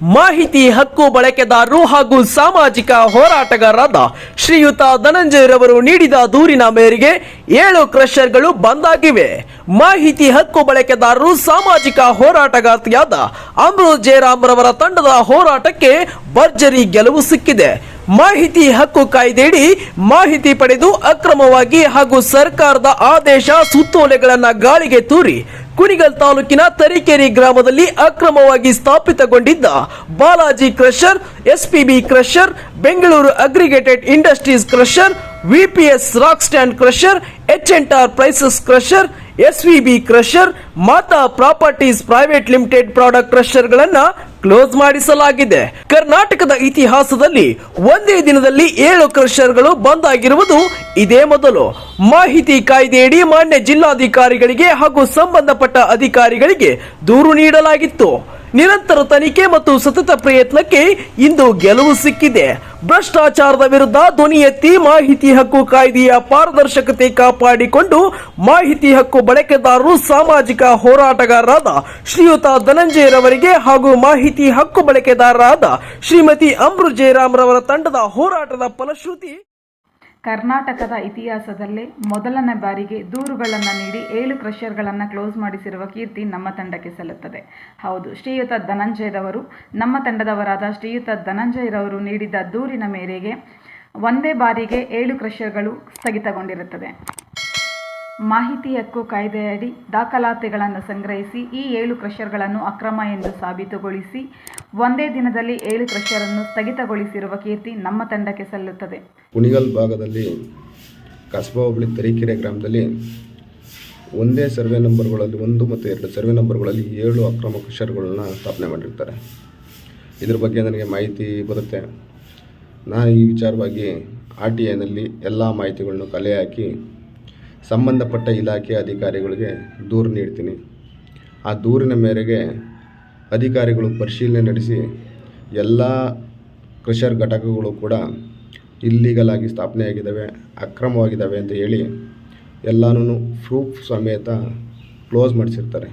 ಮಾಹಿತಿ ಹಕ್ಕು ಬಳಕೆದಾರರು ಹಾಗೂ ಸಾಮಾಜಿಕ ಹೋರಾಟಗಾರರಾದ ಶ್ರೀಯುತ ಧನಂಜಯರವರು ನೀಡಿದ ದೂರಿನ ಮೇರೆಗೆ ಏಳು ಕ್ರಷರ್ಗಳು ಬಂದಾಗಿವೆ. ಮಾಹಿತಿ ಹಕ್ಕು ಬಳಕೆದಾರರು ಸಾಮಾಜಿಕ ಹೋರಾಟಗಾರ್ತಿಯಾದ ಅಮೃತ್ ಜಯರಾಮ್ ರವರ ತಂಡದ ಹೋರಾಟಕ್ಕೆ ಭರ್ಜರಿ ಗೆಲುವು ಸಿಕ್ಕಿದೆ. ಮಾಹಿತಿ ಹಕ್ಕು ಕಾಯ್ದೆಯಡಿ ಮಾಹಿತಿ ಪಡೆದು ಅಕ್ರಮವಾಗಿ ಹಾಗೂ ಸರ್ಕಾರದ ಆದೇಶ ಸುತ್ತೋಲೆಗಳನ್ನು ಗಾಳಿಗೆ ತೂರಿ ಕುಣಿಗಲ್ ತಾಲೂಕಿನ ತರೀಕೆರೆ ಗ್ರಾಮದಲ್ಲಿ ಅಕ್ರಮವಾಗಿ ಸ್ಥಾಪಿತಗೊಂಡಿದ್ದ Balaji crusher, SPB crusher, Bengaluru aggregated industries crusher, VPS rock stand crusher, H enterprises crusher, SVB crusher, Mata properties private limited product ಕ್ರಷರ್ಗಳನ್ನ close ಮಾಡಿಸಲಾಗಿದೆ. ಕರ್ನಾಟಕದ ಇತಿಹಾಸದಲ್ಲಿ ಒಂದೇ ದಿನದಲ್ಲಿ ಏಳು ಕ್ರಷರ್ಗಳು ಬಂದ್ ಆಗಿರುವುದು ಇದೇ ಮೊದಲು. ಮಾಹಿತಿ ಕಾಯ್ದೆಯಡಿ ಮಾನ್ಯ ಜಿಲ್ಲಾಧಿಕಾರಿಗಳಿಗೆ ಹಾಗೂ ಸಂಬಂಧಪಟ್ಟ ಅಧಿಕಾರಿಗಳಿಗೆ ದೂರು ನೀಡಲಾಗಿತ್ತು. ನಿರಂತರ ತನಿಖೆ ಮತ್ತು ಸತತ ಪ್ರಯತ್ನಕ್ಕೆ ಇಂದು ಗೆಲುವು ಸಿಕ್ಕಿದೆ. ಭ್ರಷ್ಟಾಚಾರದ ವಿರುದ್ಧ ಧ್ವನಿ ಎತ್ತಿ ಮಾಹಿತಿ ಹಕ್ಕು ಕಾಯ್ದೆಯ ಪಾರದರ್ಶಕತೆ ಕಾಪಾಡಿಕೊಂಡು ಮಾಹಿತಿ ಹಕ್ಕು ಬಳಕೆದಾರರು ಸಾಮಾಜಿಕ ಹೋರಾಟಗಾರರಾದ ಶ್ರೀಯುತ ಧನಂಜಯರವರಿಗೆ ಹಾಗೂ ಮಾಹಿತಿ ಹಕ್ಕು ಬಳಕೆದಾರರಾದ ಶ್ರೀಮತಿ ಅಮೃತ್ ಜಯರಾಮ್ರವರ ತಂಡದ ಹೋರಾಟದ ಫಲಶ್ರುತಿ ಕರ್ನಾಟಕದ ಇತಿಹಾಸದಲ್ಲೇ ಮೊದಲನೇ ಬಾರಿಗೆ ದೂರುಗಳನ್ನು ನೀಡಿ ಏಳು ಕ್ರಷರ್ಗಳನ್ನು ಕ್ಲೋಸ್ ಮಾಡಿಸಿರುವ ಕೀರ್ತಿ ನಮ್ಮ ತಂಡಕ್ಕೆ ಸಲ್ಲುತ್ತದೆ. ಹೌದು, ಶ್ರೀಯುತ ಧನಂಜಯರವರು, ನಮ್ಮ ತಂಡದವರಾದ ಶ್ರೀಯುತ ಧನಂಜಯರವರು ನೀಡಿದ ದೂರಿನ ಮೇರೆಗೆ ಒಂದೇ ಬಾರಿಗೆ ಏಳು ಕ್ರಷರ್ಗಳು ಸ್ಥಗಿತಗೊಂಡಿರುತ್ತದೆ. ಮಾಹಿತಿ ಹಕ್ಕು ಕಾಯ್ದೆಯಡಿ ದಾಖಲಾತಿಗಳನ್ನು ಸಂಗ್ರಹಿಸಿ ಈ ಏಳು ಕ್ರಷರ್ಗಳನ್ನು ಅಕ್ರಮ ಎಂದು ಸಾಬೀತುಗೊಳಿಸಿ ಒಂದೇ ದಿನದಲ್ಲಿ ಏಳು ಕ್ರಷರನ್ನು ಸ್ಥಗಿತಗೊಳಿಸಿರುವ ಕೀರ್ತಿ ನಮ್ಮ ತಂಡಕ್ಕೆ ಸಲ್ಲುತ್ತದೆ. ಕುಣಿಗಲ್ ಭಾಗದಲ್ಲಿ ಕಸ್ಬಾ ಹೋಬಳಿ ತರೀಕೆರೆ ಗ್ರಾಮದಲ್ಲಿ ಒಂದೇ ಸರ್ವೆ ನಂಬರ್ಗಳಲ್ಲಿ ಒಂದು ಮತ್ತು ಎರಡು ಸರ್ವೆ ನಂಬರ್ಗಳಲ್ಲಿ ಏಳು ಅಕ್ರಮ ಕ್ರಷರ್ಗಳನ್ನು ಸ್ಥಾಪನೆ ಮಾಡಿರ್ತಾರೆ. ಇದ್ರ ಬಗ್ಗೆ ನನಗೆ ಮಾಹಿತಿ ಬರುತ್ತೆ. ನಾನು ಈ ವಿಚಾರವಾಗಿ ಆರ್ ಟಿ ಐನಲ್ಲಿ ಎಲ್ಲ ಮಾಹಿತಿಗಳನ್ನು ಕಲೆ ಹಾಕಿ ಸಂಬಂಧಪಟ್ಟ ಇಲಾಖೆ ಅಧಿಕಾರಿಗಳಿಗೆ ದೂರು ನೀಡ್ತೀನಿ. ಆ ದೂರಿನ ಮೇರೆಗೆ ಅಧಿಕಾರಿಗಳು ಪರಿಶೀಲನೆ ನಡೆಸಿ ಎಲ್ಲ ಕ್ರಷರ್ ಘಟಕಗಳು ಕೂಡ ಇಲ್ಲೀಗಲ್ ಆಗಿ ಸ್ಥಾಪನೆಯಾಗಿದ್ದಾವೆ, ಅಕ್ರಮವಾಗಿದ್ದಾವೆ ಅಂತ ಹೇಳಿ ಎಲ್ಲನೂ ಪ್ರೂಫ್ ಸಮೇತ ಕ್ಲೋಸ್ ಮಾಡಿಸಿರ್ತಾರೆ.